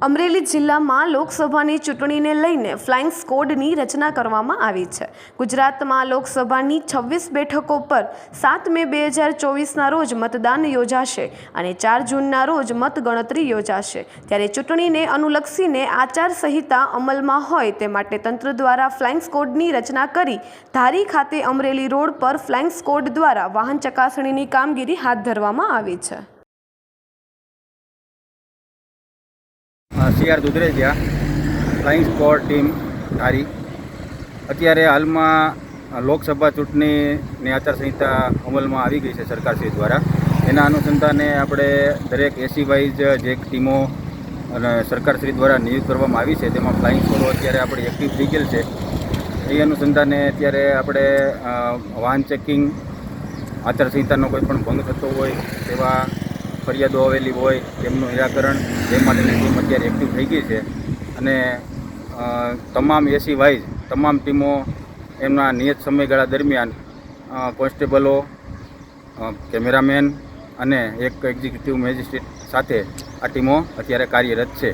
અમરેલી જિલ્લામાં લોકસભાની ચૂંટણીને લઈને ફ્લાઇંગ સ્કોડની રચના કરવામાં આવી છે. ગુજરાતમાં લોકસભાની છવ્વીસ બેઠકો પર સાત મે બે હજાર ચોવીસના રોજ મતદાન યોજાશે અને ચાર જૂનના રોજ મતગણતરી યોજાશે. ત્યારે ચૂંટણીને અનુલક્ષીને આચારસંહિતા અમલમાં હોય તે માટે તંત્ર દ્વારા ફ્લાઇંગ સ્કોડની રચના કરી ધારી ખાતે અમરેલી રોડ પર ફ્લાઇંગ સ્કોડ દ્વારા વાહન ચકાસણીની કામગીરી હાથ ધરવામાં આવી છે. C R Dudhrejiya flying squad team Dhari અત્યારે હાલમાં લોકસભા ચૂંટણીની આચારસંહિતા અમલમાં આવી ગઈ છે સરકારશ્રી દ્વારા. એના અનુસંધાને આપણે દરેક એસી વાઇઝ જે ટીમો અને સરકારશ્રી દ્વારા નિયુક્ત કરવામાં આવી છે. તેમાં ફ્લાઇંગ સ્કોડો અત્યારે આપણી એક્ટિવ થઈ ગયેલ છે. એ અનુસંધાને અત્યારે આપણે વાહન ચેકિંગ આચારસંહિતાનો કોઈ પણ ભંગ થતો હોય તેવા ફરિયાદો આવેલી હોય તેમનું નિરાકરણ તે માટેની ટીમ અત્યારે એક્ટિવ થઈ ગઈ છે. અને તમામ એસી વાઇઝ, તમામ ટીમો એમના નિયત સમયગાળા દરમિયાન કોન્સ્ટેબલો કેમેરામેન અને એક એક્ઝિક્યુટિવ મેજિસ્ટ્રેટ સાથે આ ટીમો અત્યારે કાર્યરત છે.